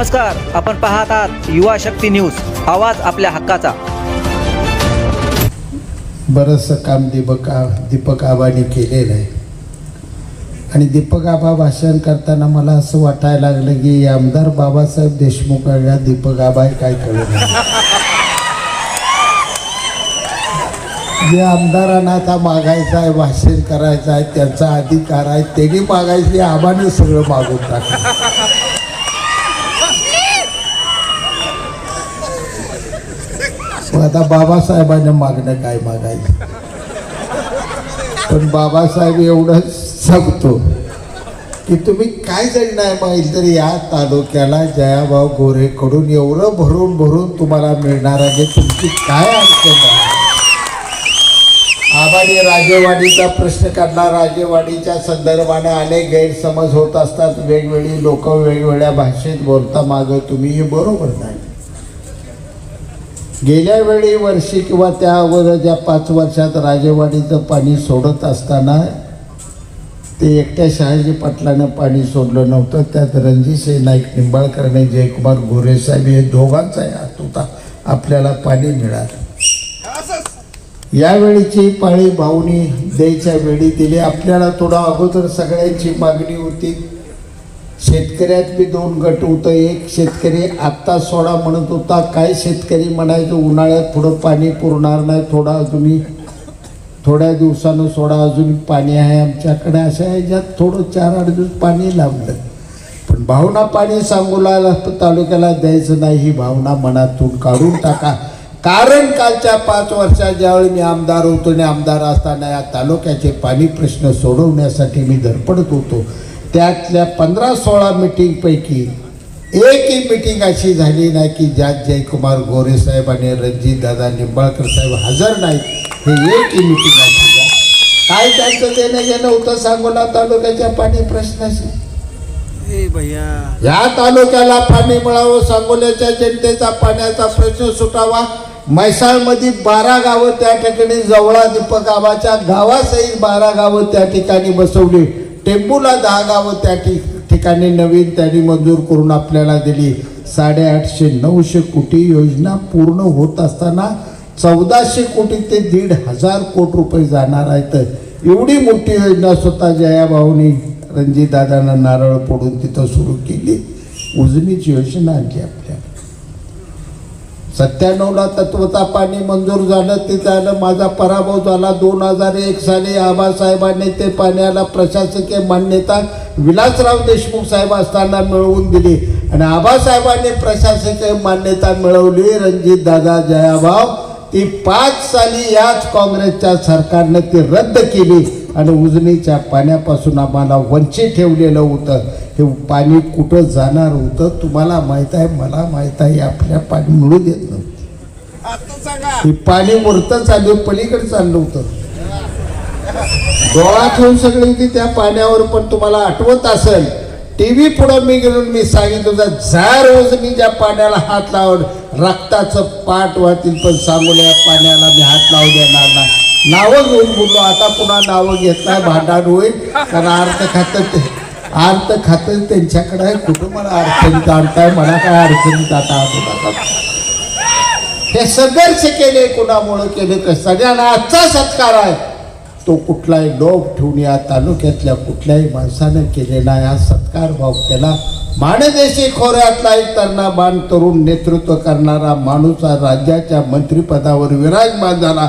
नमस्कार आपण पाहत आहात युवा शक्ती न्यूज आवाज आपल्या हक्काचा. बरंचसं काम दीपक आ दीपक आबाने केलेलं आहे. आणि दीपक आबा भाषण करताना मला असं वाटायला लागलं की आमदार बाबासाहेब देशमुख आहे दीपक आबा काय कळलं जे आमदारांना आता मागायचं आहे भाषण करायचं आहे त्यांचा अधिकार आहे त्यांनी मागायचं आबाने सगळं मागून टाकलं. आता बाबासाहेबांना मागणं काय मागायचं? पण बाबासाहेब एवढं सांगतो की तुम्ही काय जरी नाही माहीत तर या तालुक्याला जयाभाऊ गोरेकडून एवढं भरून भरून तुम्हाला मिळणार आहे. तुमची काय अडचण आहे? आबाडी राजेवाडीचा प्रश्न काढला. राजेवाडीच्या संदर्भाने अनेक गैरसमज होत असतात. वेगवेगळी लोक वेगवेगळ्या भाषेत बोलता मागं तुम्ही हे बरोबर नाही. गेल्या वेळी वर्षी किंवा त्या अगोदरच्या पाच वर्षात राजेवाडीचं पाणी सोडत असताना ते एकट्या शहाजी पाटलानं पाणी सोडलं नव्हतं. त्यात रणजितसिंह नाईक निंबाळकरने जयकुमार गोरेसाहेब हे दोघांचाही हात होता. आपल्याला पाणी मिळालं. यावेळीची पाळी भाऊनी द्यायच्या वेळी दिली. आपल्याला थोडा अगोदर सगळ्यांची मागणी होती. शेतकऱ्यात बी दोन गट होतं. एक शेतकरी आत्ता सोडा म्हणत होता. काय शेतकरी म्हणायचं? उन्हाळ्यात थोडं पाणी पुरणार नाही. थोडा अजूनही थोड्या दिवसानं सोडा. अजून पाणी आहे आमच्याकडे. अशा ह्याच्यात थोडं चार आठ दिवस पाणी लावलं. पण भावना पाणी सांगू सांगोला तालुक्याला द्यायचं नाही. ही भावना मनातून काढून टाका. कारण कालच्या पाच वर्षात ज्यावेळी मी आमदार होतो आणि आमदार असताना या तालुक्याचे पाणी प्रश्न सोडवण्यासाठी मी धडपडत होतो. त्यातल्या पंधरा सोळा मिटिंगपैकी एकही मिटिंग अशी झाली नाही की ज्यात जयकुमार गोरे साहेब आणि रणजित दादा निंबाळकर साहेब हजर नाहीत. हे एकही मिटिंग अशी झाली. काय त्यांचं देणं घेणं होतं सांगोला तालुक्याच्या पाणी प्रश्नाशी? या तालुक्याला पाणी मिळावं सांगोल्याच्या जनतेचा पाण्याचा प्रश्न सुटावा. म्हैसाळमध्ये बारा गावं त्या ठिकाणी जवळा दीपक गावाच्या गावासहित बारा गावं त्या ठिकाणी बसवली. टेंबूला दहा गावं त्या ठि- ठिकाणी नवीन त्यांनी मंजूर करून आपल्याला दिली. साडेआठशे नऊशे कोटी योजना पूर्ण होत असताना चौदाशे कोटी ते दीड हजार कोटी रुपये जाणार आहेत. एवढी मोठी योजना स्वतः जयाभाऊनी रणजितदादांना नारळ पडून तिथं सुरू केली. उजनीची योजना आणली सत्त्याण्णवला तत्वचा पाणी मंजूर झालं ते झालं माझा पराभव झाला. दोन हजार एक साली आबासाहेबांनी ते पाण्याला प्रशासकीय मान्यता विलासराव देशमुख साहेब असताना मिळवून दिली. आणि आबासाहेबांनी प्रशासकीय मान्यता मिळवली. रणजित दादा जयाभाव ती पाच साली याच काँग्रेसच्या सरकारनं ती रद्द केली. आणि उजनीच्या पाण्यापासून आम्हाला वंचित ठेवलेलं होतं. हे पाणी कुठं जाणार होतं तुम्हाला माहीत आहे? मला माहीत आहे आपल्या पाणी मिळू देत नव्हतं. हे पाणी वरतं चालू पलीकडे चाललं होतं. डोळा ठेवून सगळी होती त्या पाण्यावर पण तुम्हाला आठवत असेल टीव्ही पुढे मी गेलो मी सांगितलं होतं जा रोजनीच्या पाण्याला हात लावून रक्ताचं पाठ वाहतील पण सांगोल्या पाण्याला मी हात लावू देणार नाही. नावं घेऊन बोललो. आता पुन्हा नावं घेत नाही भांडण होईल. कारण अर्थ खातं ते. अर्थ खातं त्यांच्याकडे आहे. कुठं मला अडचणीत आणताय मला काय अडचणीत आता हे संघर्ष केले कुणामुळे केले तर सगळ्यांना आजचा सत्कार आहे. तो कुठलाही लोभ ठेवून या तालुक्यातल्या कुठल्याही माणसानं केलेला हा सत्कार भाव केला. माणदेशी खोऱ्यातला एक तरणा बाण तरुण नेतृत्व करणारा माणूस राज्याच्या मंत्रिपदावर विराजमान झाला.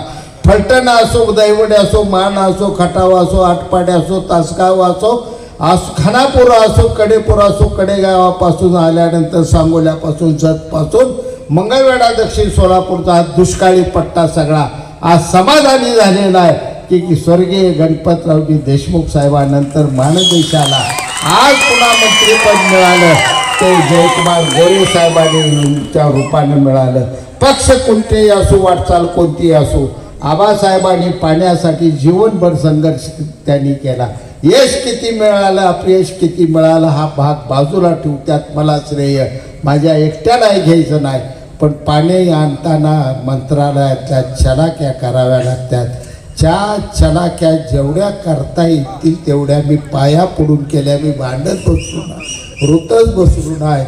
फलटण असो दैवडे असो मान असो खटाव असो आटपाडे असो तासगाव असो आस खानापूर असो कडेपूर असो कडेगावापासून आल्यानंतर सांगोल्यापासून जतपासून मंगळवेढा दक्षिण सोलापूरचा हा दुष्काळी पट्टा सगळा आज समाधानी झालेला आहे की की स्वर्गीय गणपतरावजी देशमुख साहेबांनंतर मानदेशाला आज पुन्हा मंत्रीपद मिळालं ते जयकुमार गोरे साहेबांच्या रूपानं मिळालं. पक्ष कोणतेही असो वाटचाल कोणतीही असो आबासाहेबांनी पाण्यासाठी जीवनभर संघर्ष त्यांनी केला. यश किती मिळालं अपयश किती मिळालं हा भाग बाजूला ठेवू त्यात मला श्रेय. माझ्या एकट्यालाही घ्यायचं नाही पण पाणी आणताना मंत्रालयातल्या चलाक्या कराव्या लागतात. ज्या चलाक्या जेवढ्या करता येतील तेवढ्या मी पाया पडून केल्या मी भांडत बसलो नाही ऋतच बसलो नाही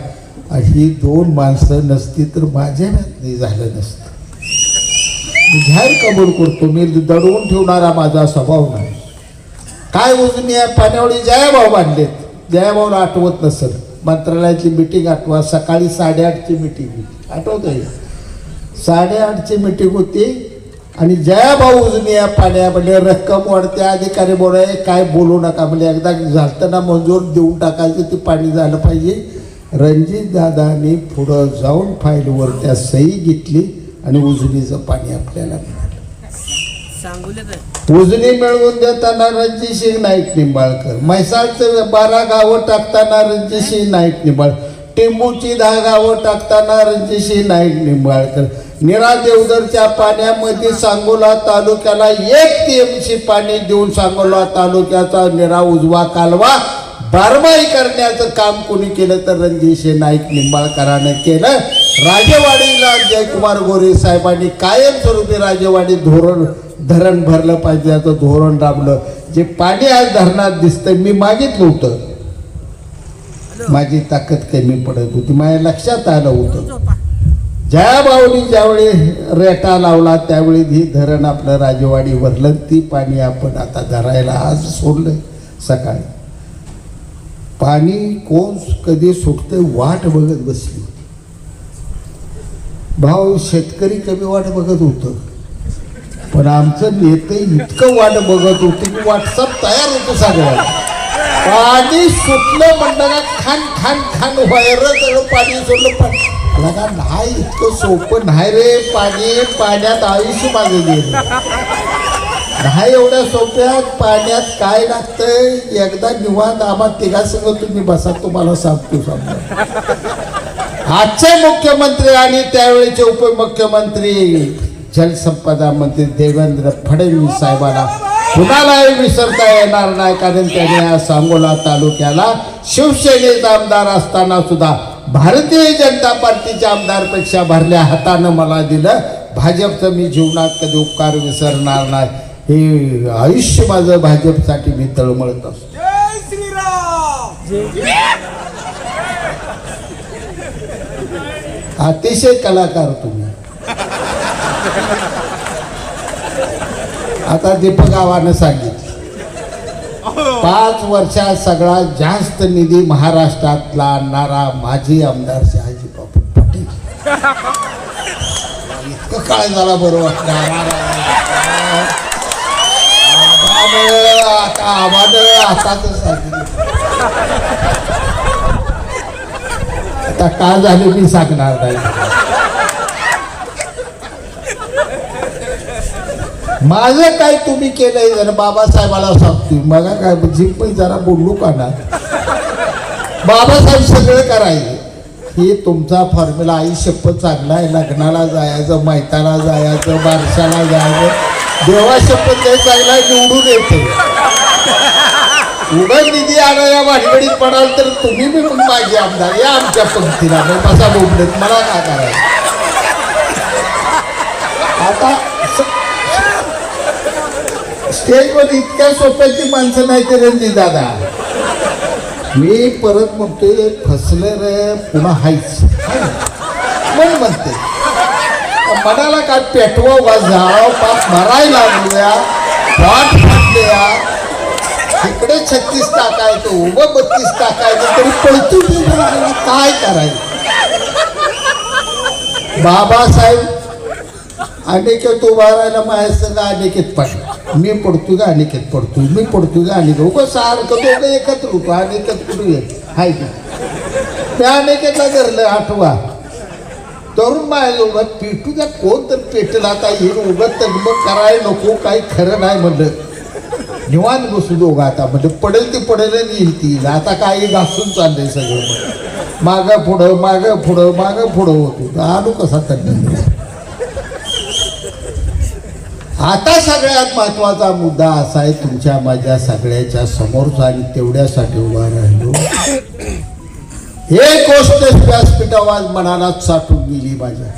ही दोन माणसं नसती तर माझ्या झालं नसतं. मी जाहीर कबूल करतो. मी दडवून ठेवणारा माझा स्वभाव नाही. काय उजून या पाण्यावळी जयाभाऊ बांधलेत जयाभाऊला आठवत नसेल. मंत्रालयाची मिटिंग आठवा. सकाळी साडेआठची मिटिंग होती. आठवत आहे साडेआठची मिटिंग होती आणि जयाभाऊ उजून या पाण्यामध्ये. रक्कम वाढते. अधिकारी बोलाय काय बोलू नका. म्हणजे एकदा झालताना मंजूर देऊन टाकायचं ते पाणी झालं पाहिजे. रणजित दादानी पुढं जाऊन फाईलवर त्या सही घेतली. आणि उजनीचं पाणी आपल्याला मिळालं. उजनी मिळवून देताना रणजितसिंग नाईक निंबाळकर. म्हैसाळचं बारा गावं टाकताना रणजितसिंग नाईक निंबाळ टेंबूची दहा गावं टाकताना रणजितसिंग नाईक निंबाळकर. निरा देवदरच्या पाण्यामध्ये सांगोला तालुक्याला एक टीएमसी पाणी देऊन सांगोला तालुक्याचा निरा उजवा कालवा. बारमाही करण्याचं काम कोणी केलं तर रणजितसिंह नाईक निंबाळकरानं केलं. राजेवाडीला जयकुमार गोरे साहेबांनी कायमस्वरूपी राजेवाडी धोरण धरण भरलं पाहिजे याचं धोरण राबलं. जे पाणी आज धरणात दिसतंय मी मागितलं होतं. माझी ताकद कमी पडत होती माझ्या लक्षात आलं होतं. ज्या भाऊनी ज्यावेळी रेटा लावला त्यावेळी ही धरण आपलं राजेवाडी भरलं ती पाणी आपण आता धरायला आज सोडलं सकाळी. पाणी कोण कधी सुटतंय वाट बघत बसली. भाव भाऊ शेतकरी कमी वाट बघत होतं. पण आमचं नेते इतकं वाट बघत होते की व्हॉट्सअप तयार होतं सगळ्याला पाणी सुटलं म्हणलं का खान खान खान व्हायर सगळं पाणी सोडलं. लगा नाही इतकं सोपं नाही रे पाणी पाण्यात आयुष्य माझं गेलं. नाही एवढ्या सोप्यात पाण्यात काय लागतंय? एकदा निवांत आम्हा तिघा सगळं तुम्ही बसा तुम्हाला सांगतो सांगतो आजचे मुख्यमंत्री आणि त्यावेळेचे उपमुख्यमंत्री जलसंपदा मंत्री देवेंद्र फडणवीस साहेबांना कुणालाही विसरता येणार नाही कारण त्याने या सांगोला तालुक्याला शिवसेनेचा आमदार असताना सुद्धा भारतीय जनता पार्टीच्या आमदारपेक्षा भरल्या हातानं मला दिलं. भाजपचं मी जीवनात कधी उपकार विसरणार नाही. हे आयुष्य माझं भाजपसाठी मी तळमळत असतो. अतिशय कलाकार तुम्ही. आता दीपक आव्हानं सांगितलं. पाच वर्षात सगळ्यात जास्त निधी महाराष्ट्रातला आणणारा माजी आमदार शहाजी बापू पाटील. इतकं काय झाला बरं आता काय आताच आता का झाले मी सांगणार नाही. माझं काय तुम्ही केलंय जरा बाबासाहेबाला सांगतो मला काय जिंक पण जरा बोललो का ना? बाबासाहेब सगळं करायचे. हे तुमचा फॉर्म्युला आई शपथ चांगला आहे. लग्नाला जायचं मैताला जायचं बारशाला जायचं. देवा शपथ लय चांगला निवडून येते. उडन निधी आणा या पडाल तर तुम्ही बी मग माझे आमदार या आमच्या पंक्तीला. मग कसा बोबडत मला काय करायचं? आता स्टेजवर इतक्या सोप्याची माणसं नाही ते रणजित दादा. मी परत म्हणतोय फसलं रे पुन्हा हायच. मन म्हणते. मनाला काय पेटवो वा जाळाव पाप मरायला लागूया वाट फाटल्या. इकडे छत्तीस टाकायचं उभं बत्तीस टाकायचं तरी पळतो काय करायचं? बाबासाहेब अनिकेत उभा राहिला माझ्या संग अनिकेत पडला मी पडतो का अनिकेत पडतो. मी पडतो का अनिकेत. उगं सारखं दोघं एकत्र होतो. अनिकेत कुठे येत हाय का? त्या अनिकेतला धरलं आठवा. तरुण माझ्या उभं पेटू द्या कोण तर पेटलं आता? येईल उगत मग करायला नको काही खरं नाही म्हणलं. निवांत बसू दोघं आता म्हणजे पडेल ते पडेल येतील ती. आता काही घासून चाललंय सगळं मागं. पुढं मागं पुढं मागं पुढं होतो आलो कसा तज्ञ आता सगळ्यात महत्त्वाचा मुद्दा असा आहे तुमच्या माझ्या सगळ्याच्या समोरचा आणि तेवढ्यासाठी उभा राहिलो. एक गोष्ट व्यासपीठावर आज मनाला साठून गेली माझ्या.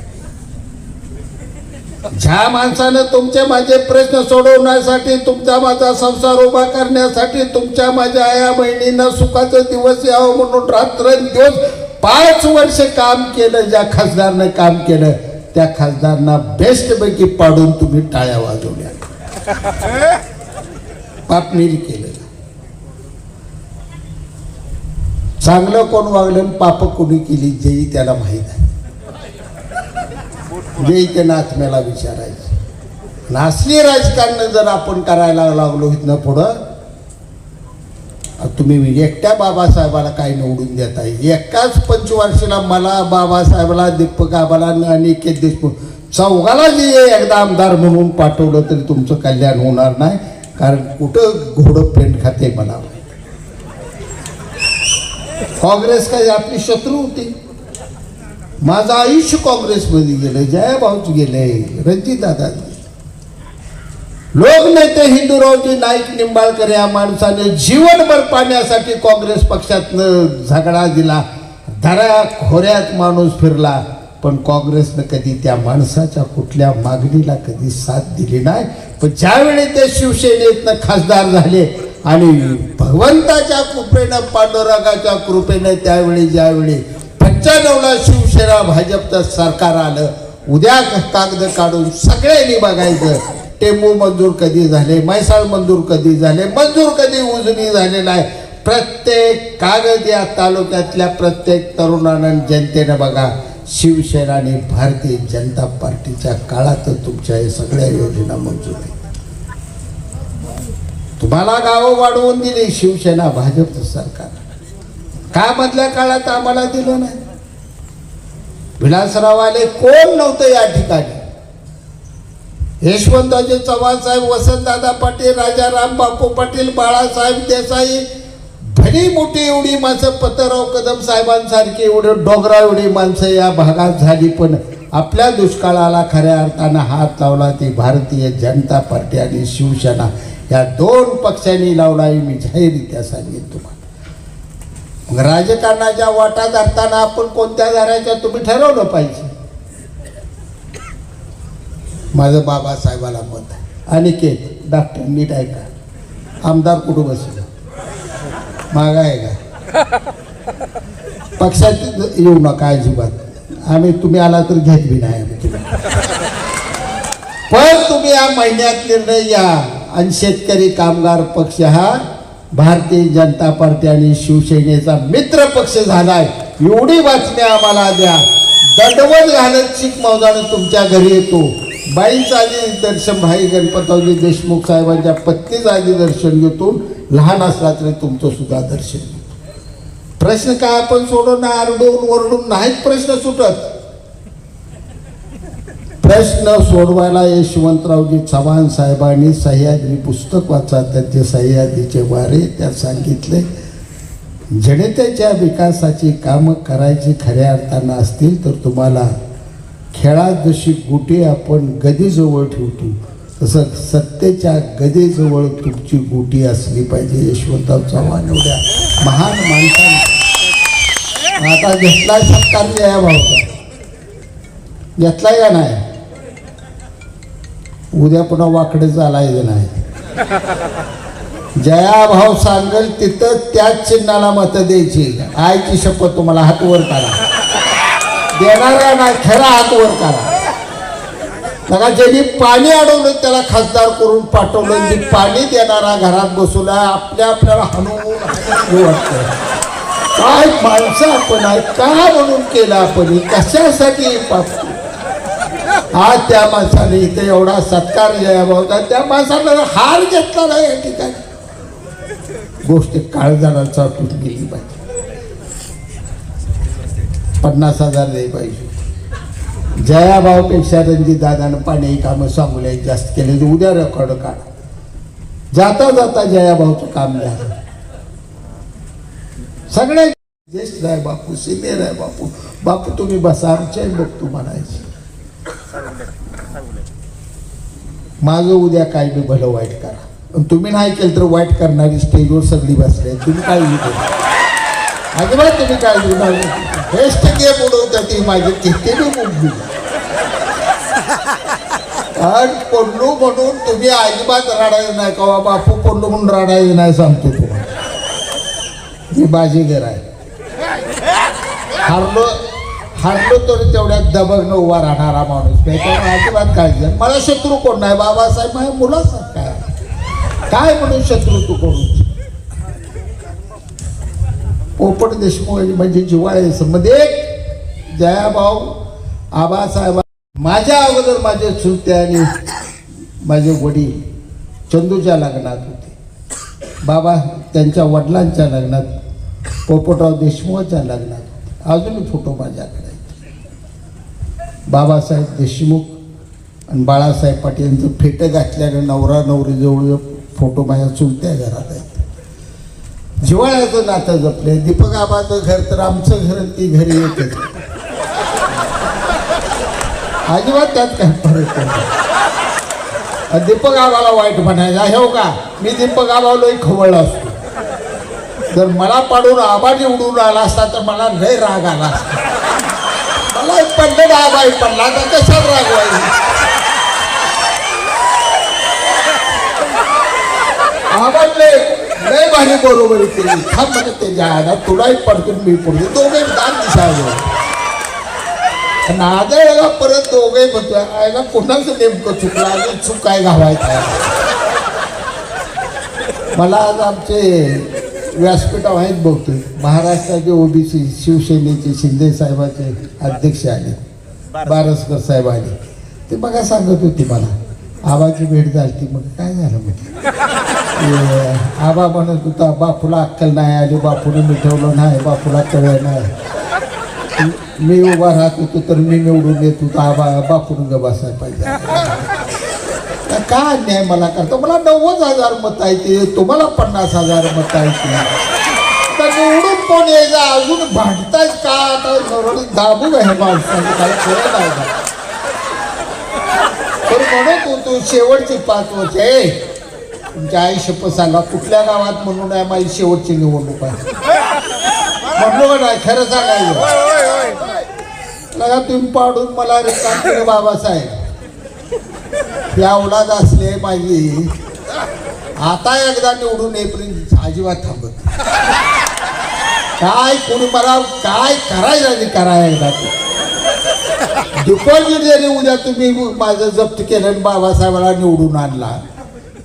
ज्या माणसानं तुमचे माझे प्रश्न सोडवण्यासाठी तुमचा माझा संसार उभा करण्यासाठी तुमच्या माझ्या आया बहिणींना सुखाचा दिवस यावं म्हणून रात्रंदिवस पाच वर्ष काम केलं ज्या खासदारनं काम केलं त्या खासदारांना बेस्ट पैकी पाडून तुम्ही टाळ्या वाजवल्या. पापनील केलं. चांगलं कोण वागलं आणि पाप कोणी केली जेही त्याला माहीत आहे. जेही ते नाचम्याला विचारायचं नाचली राजकारण जर आपण करायला लागलो इथनं पुढं तुम्ही एकट्या बाबासाहेबाला काय निवडून देताय? एकाच पंचवार्षिला मला बाबासाहेबाला दीपक आबाला आणि अनिकेत देशमुख चौघाला जे एकदा आमदार म्हणून पाठवलं तरी तुमचं कल्याण होणार नाही. कारण कुठं घोडं पेंट खाते मला काँग्रेस काही आपली शत्रू होती. माझं आयुष्य काँग्रेसमध्ये गेलं जयाभाऊच गेले रणजित दादा लोकनेते हिंदूरावजी नाईक निंबाळकर या माणसाने जीवनभर पाण्यासाठी काँग्रेस पक्षातनं झगडा दिला. धरा खोऱ्यात माणूस फिरला पण काँग्रेसनं कधी त्या माणसाच्या कुठल्या मागणीला कधी साथ दिली नाही. पण ज्यावेळी ते शिवसेनेतनं खासदार झाले आणि भगवंताच्या कृपेनं पांडुरंगाच्या कृपेनं त्यावेळी ज्यावेळी पंच्याण्णवला शिवसेना भाजपचं सरकार आलं उद्या कागद काढून सगळ्यांनी बघायचं टेंबू मंजूर कधी झाले म्हैसाळ मंजूर कधी झाले मंजूर कधी उजनी झाले नाही. प्रत्येक कागद या तालुक्यातल्या प्रत्येक तरुणानं जनतेनं बघा शिवसेना आणि भारतीय जनता पार्टीच्या काळात तुमच्या हे सगळ्या योजना मंजूर आहेत. तुम्हाला गावं वाढवून दिली शिवसेना भाजपचं सरकार. का मधल्या काळात आम्हाला दिलं नाही? विलासराव आले कोण नव्हतं या ठिकाणी? यशवंतराजे चव्हाण साहेब वसंतदादा पाटील राजाराम बापू पाटील बाळासाहेब देसाई भली मोठी एवढी माणसं पतराव कदम साहेबांसारखी एवढं डोंगरा एवढी माणसं या भागात झाली पण आपल्या दुष्काळाला खऱ्या अर्थानं हात लावला ती भारतीय जनता पार्टी आणि शिवसेना. या दोन पक्षांनी लावला मी जाहीररित्या सांगेन तुम्हाला. मग राजकारणाच्या वाटा धरताना आपण कोणत्या धरायच्या तुम्ही ठरवलं पाहिजे? माझं बाबासाहेबाला मत आहे. अनिकेत डॉक्टर नीट ऐका. आमदार कुठं बसलं? माग आहे का? पक्षात येऊ नका अजिबात. आम्ही तुम्ही आला तर घेत बी नाही आम्ही पण तुम्ही या महिन्यात निर्णय या आणि शेतकरी कामगार पक्ष हा भारतीय जनता पार्टी आणि शिवसेनेचा मित्र पक्ष झालाय. एवढी बातमी आम्हाला द्या. दंडवत घालत शीख मौदानं तुमच्या घरी येतो. बाईचं आधी दर्शन भाई गणपतरावजी देशमुख साहेबांच्या पत्नीचं आधी दर्शन घेतो. लहान असला तरी तुमचं सुद्धा दर्शन घेतो. प्रश्न काय आपण सोडवणं आरडून ओरडून नाहीत प्रश्न सुटत. प्रश्न सोडवायला यशवंतरावजी चव्हाण साहेबांनी सह्याद्री पुस्तक वाचा त्यांचे सह्याद्रीचे वारे त्यात सांगितले. जनतेच्या विकासाची कामं करायची खऱ्या अर्थानं असतील तर तुम्हाला खेळात जशी गुटी आपण गदीजवळ ठेवतो तसं सत्तेच्या गदीजवळ तुमची गुटी असली पाहिजे. यशवंतराव चव्हाण एवढ्या महान माणसाने. आता घेतला सत्कार या भावचा. घेतला का नाही? उद्या पुन्हा वाकडे चालायचं नाही. जया भाव सांगेल तिथं त्याच चिन्हाला मत द्यायची. आईची शपथ तुम्हाला हात वर करा. देणारा ना खरा हात वर करा. बघा ज्यांनी पाणी अडवलं त्याला खासदार करून पाठवलं. जी पाणी देणारा घरात बसवला आपल्या आपल्याला हणवून वाटतं काय माणसं आपण आहे का म्हणून केलं आपण कशासाठी पाप आज त्या माणसाने इथे एवढा सत्कार द्यावा होता त्या माणसाला हार घेतला नाही या ठिकाणी. गोष्ट काळजाला चाटून गेली पाहिजे. पन्नास हजार नाही पाहिजे. जयाभावपेक्षा रणजित दादानं पाणी कामं सांगून जास्त केले तर उद्या रेकॉर्ड काढा. जाता जाता जयाभाऊचं काम झालं. सगळे ज्येष्ठ राय बापू सिनियर आहे बापू बापू तुम्ही बसा आमच्या बघतो म्हणायचे. माझं उद्या काय बी भलं वाईट करा. पण तुम्ही नाही केलं तर वाईट करणारी स्टेजवर सगळी बसले तुम्ही काय करू? अजिबात तुम्ही काय बेस्ट गेम उडवता ती माझी किती बी मुंबई पडलो म्हणून तुम्ही अजिबात रडायचं नाही का बापू पडलो म्हणून रडायचं नाही सांगतो तुम्हाला. ही बाजीगर आहे हारलो हारलो तरी तेवढ्यात दबगनं उभा राहणारा माणूस. त्याच्यावर अजिबात काळजी मला शत्रू कोण नाही? बाबासाहेब माझ्या मुलाचा काय काय म्हणून शत्रू तू कोण पोपट देशमुख म्हणजे जिवाळे संबंधित. जयाभाऊ आबासाहेब माझ्या अगोदर माझे चुलते आणि माझे वडील चंदूच्या लग्नात होते. बाबा त्यांच्या वडिलांच्या लग्नात पोपटराव देशमुखाच्या लग्नात होते. अजूनही फोटो माझ्याकडे. बाबासाहेब देशमुख आणि बाळासाहेब पाटील यांचं फेटं घातल्यानं नवरा नवरीजवळ फोटो माझ्या चुलत्या घरात आहेत. जिवाळ्याचं नातं जपले दीपक आबाचं घर तर आमचं घर ती घरी एकच. अजिबात त्यात काय फरक नाही. दीपक आबाला वाईट म्हणायचा हे हो का? मी दीपक आबाला एक खवळला असतो. जर मला पाडून आबा निवडून आला असता तर मला लय राग आला असता. मला एक पडलं ना पडला. तर कशात राग आवडले. नाही लय भारी बरोबरी केली थांब म्हणजे त्याच्या आयला तुलाही पडतो मी पडतो दोघे दान दिसावं नादळला परत दोघे म्हणतोय. आयला कोणाचं नेमकं चुकलं? आणि चूक काय घालायचं मला आज आमचे व्यासपीठ आहेत बहुतेक. महाराष्ट्राचे ओबीसी शिवसेनेचे शिंदे साहेबाचे अध्यक्ष आले. बारसकर साहेब आले. ते बघा सांगत होती मला आबाची भेट झाली मग काय झालं म्हटलं आबा म्हणत होता बापूला अक्कल नाही आली बापूने मिठवलं नाही बापूला कळलं नाही. मी उभा राहत होतो तर मी निवडून येत होतो आबा बापून ग बसायला पाहिजे. तर का अन्याय मला करतो? मला नव्वद हजार मत आहे तुम्हाला पन्नास हजार मत आहे निवडून कोण यायचं? अजून भांडतायत का? आता दाबू आहे माणसाने. काही कळत नाही का? तर म्हणत होतो शेवटची पाच वर्ष. आहे तुमच्या आई सांगा कुठल्या गावात म्हणून आहे माझी शेवटची निवडणूक आहे? म्हणलो का नाही? खरं सांगायचं. तुम्ही पाडून मला रिकाम बाबासाहेब. त्या औलाद असले माझी आता एकदा निवडून येईपर्यंत अजिबात थांबत काय कोणी मला काय करायचं कराय एकदा. डिपॉझिट जरी उद्या तुम्ही माझं जप्त केलं आणि बाबासाहेबाला निवडून आणला.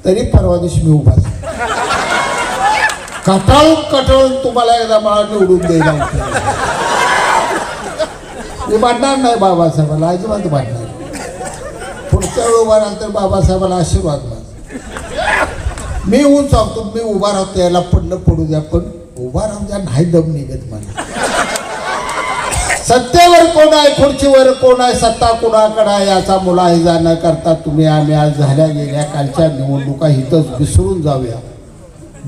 तरी परवा दिवशी मी उभा कटाळून कटाळून तुम्हाला एकदा मला निवडून द्यायला मी म्हणणार नाही बाबासाहेबाला अजिबात भांडणार उभा राहिला तर बाबासाहेबाला आशीर्वाद माझा मी उंच सांगतो मी उभा राहतो याला पडलं पडू द्या पण उभा राहून द्या नाही दम निघत मला. सत्तेवर कोण आहे खुर्चीवर कोण आहे सत्ता कोणाकडे आहे याचा मुलाहिजा न करता तुम्ही आम्ही आज झाल्या गेल्या कालच्या निवडणुका इथंच विसरून जाऊया.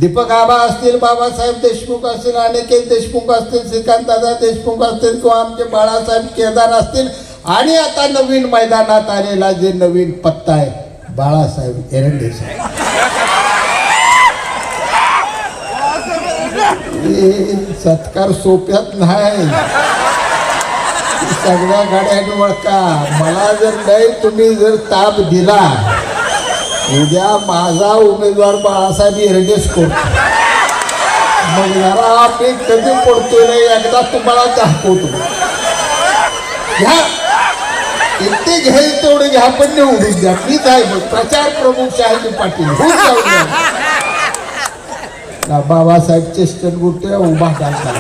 दीपक आबा असतील बाबासाहेब देशमुख असतील अनिकेत देशमुख असतील श्रीकांत दादा देशमुख असतील किंवा आमचे बाळासाहेब केदार असतील आणि आता नवीन मैदानात आलेला जे नवीन पत्ता आहे बाळासाहेब एरंडे साहेब. सत्कार सोप्यात नाही. सगळ्या गाड्या वळका मला जर नाही तुम्ही जर ताप दिला उद्या माझा उमेदवार बाळासाहेब एरडेच करतो मग जरा आम्ही कधी पडतोय नाही एकदा तुम्हाला दाखवतो. घ्या ते घ्यायचं तेवढं घ्या पण निवडून द्या मीच आहे मग. प्रचार प्रमुख शहाजी पाटील. बाबासाहेब चेष्टन गुटे उभा घालता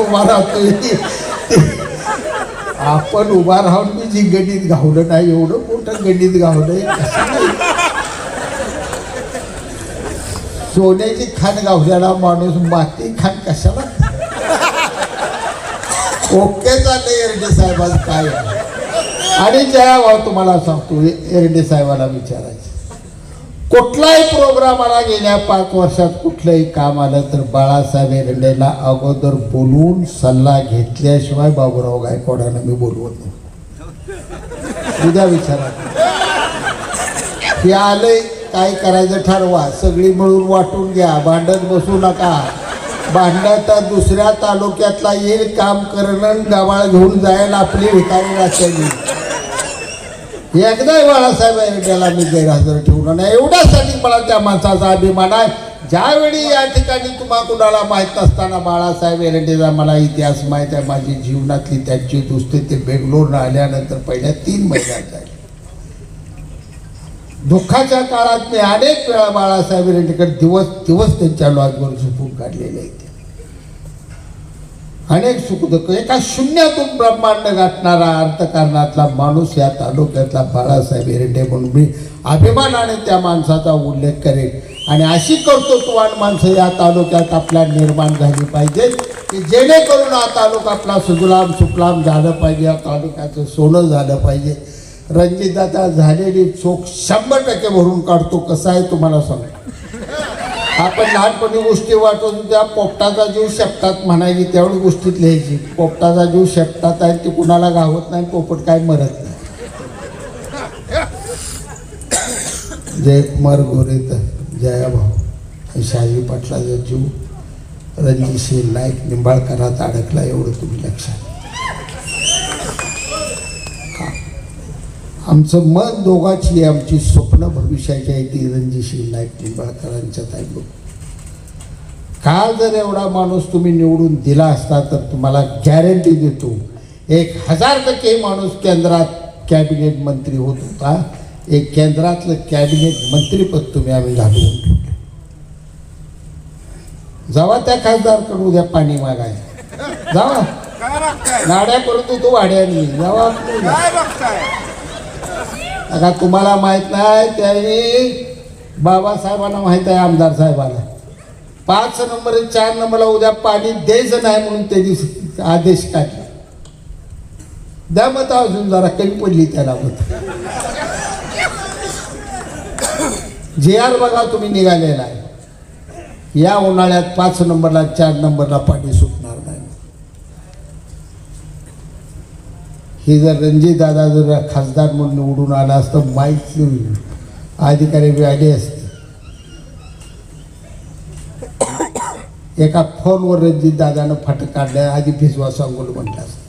उभा राहतोय. आपण उभा राहून मी जी गणित घावलं नाही एवढं मोठं गणित घावलंय सोन्याची खाण गावलेला माणूस माती खाण कशाला ओके नाही एरडे साहेबांचं काय? आणि जया भाऊ तुम्हाला सांगतो एरडे साहेबाला विचारायचं. कुठलाही प्रोग्राम आला गेल्या पाच वर्षात कुठलंही काम आलं तर बाळासाहेब एरडेला अगोदर बोलून सल्ला घेतल्याशिवाय बाबूराव गायकवाडांना मी बोलवत नाही. उद्या विचारा. हे आलंय काय करायचं ठरवा. सगळी मिळून वाटून घ्या. भांडत बसू नका. भांडण्याचा दुसऱ्या तालुक्यातला येईल काम करणं गवाळ घेऊन जायला आपली भिकारी राहते एकदाही बाळासाहेब याला मी गैरहजर ठेवलं नाही. एवढ्यासाठी मला त्या माणसाचा अभिमान आहे. ज्यावेळी या ठिकाणी तुम्हा कुणाला माहीत नसताना बाळासाहेब एरंडेचा मला इतिहास माहीत आहे. माझी जीवनातली त्यांची दुसरी ते बेंगलोर आल्यानंतर पहिल्या तीन महिन्यात झाली. दुःखाच्या काळात मी अनेक वेळा बाळासाहेब एरंडेकडे दिवस दिवस त्यांच्या लॉजवर झोपून काढलेले आहेत. अनेक सुखदुःख एका शून्यातून ब्रह्मांड गाठणारा अर्थकारणातला माणूस या तालुक्यातला बाळासाहेब एरंडे म्हणून मी अभिमानाने त्या माणसाचा उल्लेख करेन. आणि अशी कर्तृत्ववान माणसं या तालुक्यात आपल्या निर्माण झाली पाहिजे की जेणेकरून हा तालुका आपला सुजलाम सुफलाम झालं पाहिजे या तालुक्याचं सोनं झालं पाहिजे. रणजितदादा झालेली चोख शंभर टक्के भरून काढतो कसं आहे तुम्हाला सांगतो. आपण लहानपणी गोष्टी वाटत त्या पोपटाचा जीव शेपटात म्हणायची त्यावेळी गोष्टीत लिहायची पोपटाचा जीव शेपटात आहे ते कुणाला गावत नाही पोपट काय मरत नाही. जय कुमार गोरे तर जया भाऊ. शहाजी पाटलाचा जीव रणजितसिंह नाईक निंबाळकरात अडकला एवढं तुम्ही लक्षात आमचं मन दोघाची आमची स्वप्न भविष्याची आहे ती रणजितसिंह नाईक निंबाळकरांच्यात आहे बघ काल जर एवढा माणूस तुम्ही निवडून दिला असता तर तुम्हाला गॅरंटी देतो एक हजार टक्के माणूस केंद्रात कॅबिनेट मंत्री होत होता. एक केंद्रातलं कॅबिनेट मंत्रीपद तुम्ही आम्ही घालवून ठेवलं. जावा त्या खासदारकडे उद्या पाणी मागाय जावा. गाड्या करतो तो वाड्यानी जावा. का तुम्हाला माहीत नाही त्यावेळी बाबासाहेबांना माहीत आहे आमदार साहेबांना. पाच नंबर चार नंबरला उद्या पाणी द्यायचं नाही म्हणून त्यांनी आदेश काढला. द्या मत अजून जरा कमी पडली त्याला मत. जे आर बघा तुम्ही निघालेला आहे. या उन्हाळ्यात पाच नंबरला चार नंबरला पाणी सुटलं नाही हे जर रणजित दादा जर खासदार म्हणून निवडून आला असतं माहीत अधिकारी आले असते. एका फोनवर रणजित दादानं फाटक काढल्या आधी भिजवा सांगून म्हटलं असत.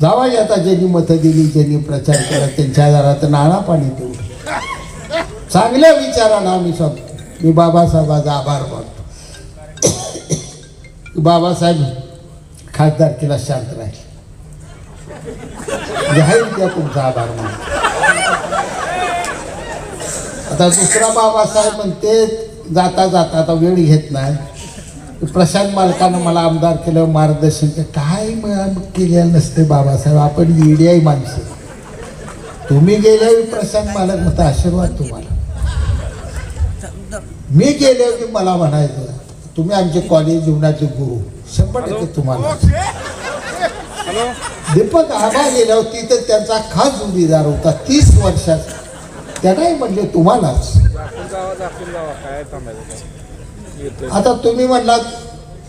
जावा आता ज्यांनी मतं दिली ज्यांनी प्रचार केला त्यांच्या दारात नाणा पाणी देऊ चांगल्या विचारानं आम्ही सांगतो मी बाबासाहेबाचा आभार मानतो. बाबासाहेब खासदारकीला शांत राहील. जाहीर त्या तुमचा आभार मानतो आता दुसरा बाबासाहेब म्हणते जाता जाता आता वेळ घेत नाही. प्रशांत मालकानं मला आमदार केलं मार्गदर्शन केलं. काय मग केलेलं नसते बाबासाहेब आपण ईडीआय माणसं. तुम्ही गेल्यावर प्रशांत मालक म्हणता आशीर्वाद तुम्हाला. मी गेल्यावर मला म्हणायचं तुम्ही आमचे कॉलेज जीवनाचे गुरु शंभर टक्के तुम्हाला. हॅलो? दीपक आबा होती तर त्यांचा खास जोडीदार होता तीस वर्षाचा. त्यांनाही म्हणले तुम्हालाच. आता तुम्ही म्हणलात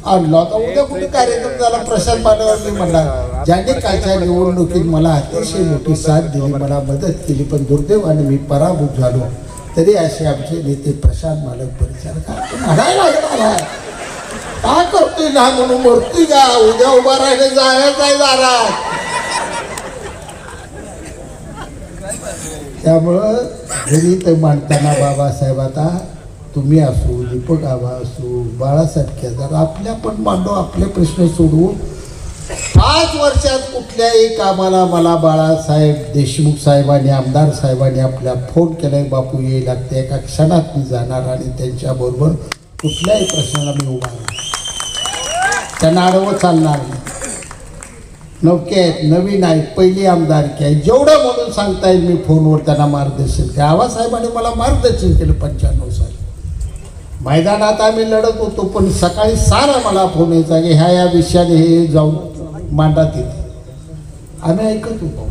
आणलो. आता उद्या कुठे कार्यक्रम झाला? प्रशांत मानवर मी म्हणला ज्यांनी कालच्या निवडणुकीत मला अतिशय मोठी साथ दिली मला मदत केली पण दुर्दैवाने मी पराभूत झालो. तरी असे आमचे नेते प्रशांत मालक परिचारक आपण म्हणायला लागणार का करतोय ना म्हणून? मरतोय का उद्या उभा राहिले जायचं आहे दारात. त्यामुळं घरी तर मांडताना बाबासाहेब आता तुम्ही असो दीपक आबा असो बाळासाहेब केदार आपल्या पण मांडो आपले प्रश्न सोडवू. पाच वर्षात कुठल्याही कामाला मला बाळासाहेब देशमुख साहेबांनी आमदार साहेबांनी आपल्या फोन केलाय बापू येईल लागते एका क्षणात मी जाणार आणि त्यांच्याबरोबर कुठल्याही प्रश्नाला मी उभा राहणार त्यांना आडवं चालणार नाही. नौके आहेत नवीन आहेत पहिली आमदारकी आहे. जेवढं म्हणून सांगता येईल मी फोनवर त्यांना मार्गदर्शन केलं आबासाहेबांनी मला मार्गदर्शन केलं पंच्याण्णव साली. मैदानात आम्ही लढत होतो पण सकाळी सारा मला फोन यायचा की ह्या या विषयाने हे जाऊन मांडा तिथे आम्ही ऐकत होतो.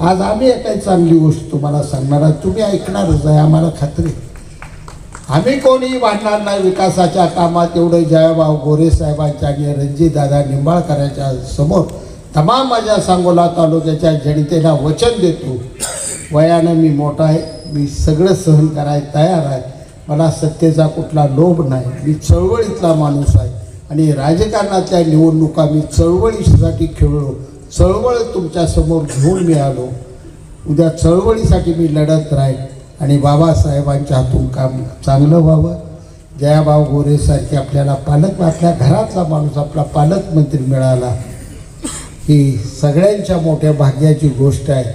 आज आम्ही काही चांगली गोष्ट तुम्हाला सांगणार आहोत तुम्ही ऐकणारच आहे आम्हाला खात्री आम्ही कोणीही वाढणार नाही विकासाच्या कामात एवढं जयभाऊ गोरे साहेबांच्या आणि रणजितदादा निंबाळकरांच्या समोर तमाम माझ्या सांगोला तालुक्याच्या जनतेला वचन देतो. वयानं मी मोठा आहे. मी सगळं सहन करायला तयार आहे. मला सत्तेचा कुठला लोभ नाही. मी चळवळीतला माणूस आहे. आणि राजकारणातल्या निवडणुका मी चळवळीसाठी खेळलो. चळवळ तुमच्यासमोर घेऊन मी आलो. उद्या चळवळीसाठी मी लढत राहील. आणि बाबासाहेबांच्या हातून काम चांगलं व्हावं. जयाबाब गोरेसारखे आपल्याला पालक आपल्या घरातला माणूस आपला पालकमंत्री मिळाला. ही सगळ्यांच्या मोठ्या भाग्याची गोष्ट आहे.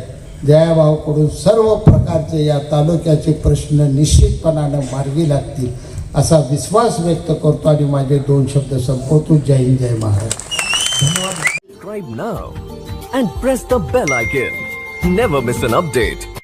जयाभाऊकडून सर्व प्रकारचे या तालुक्याचे प्रश्न निश्चितपणानं मार्गी लागतील असा विश्वास व्यक्त करतो आणि माझे दोन शब्द संपवतो. जय हिंद जय महाराज subscribe now and press the bell icon. Never miss an update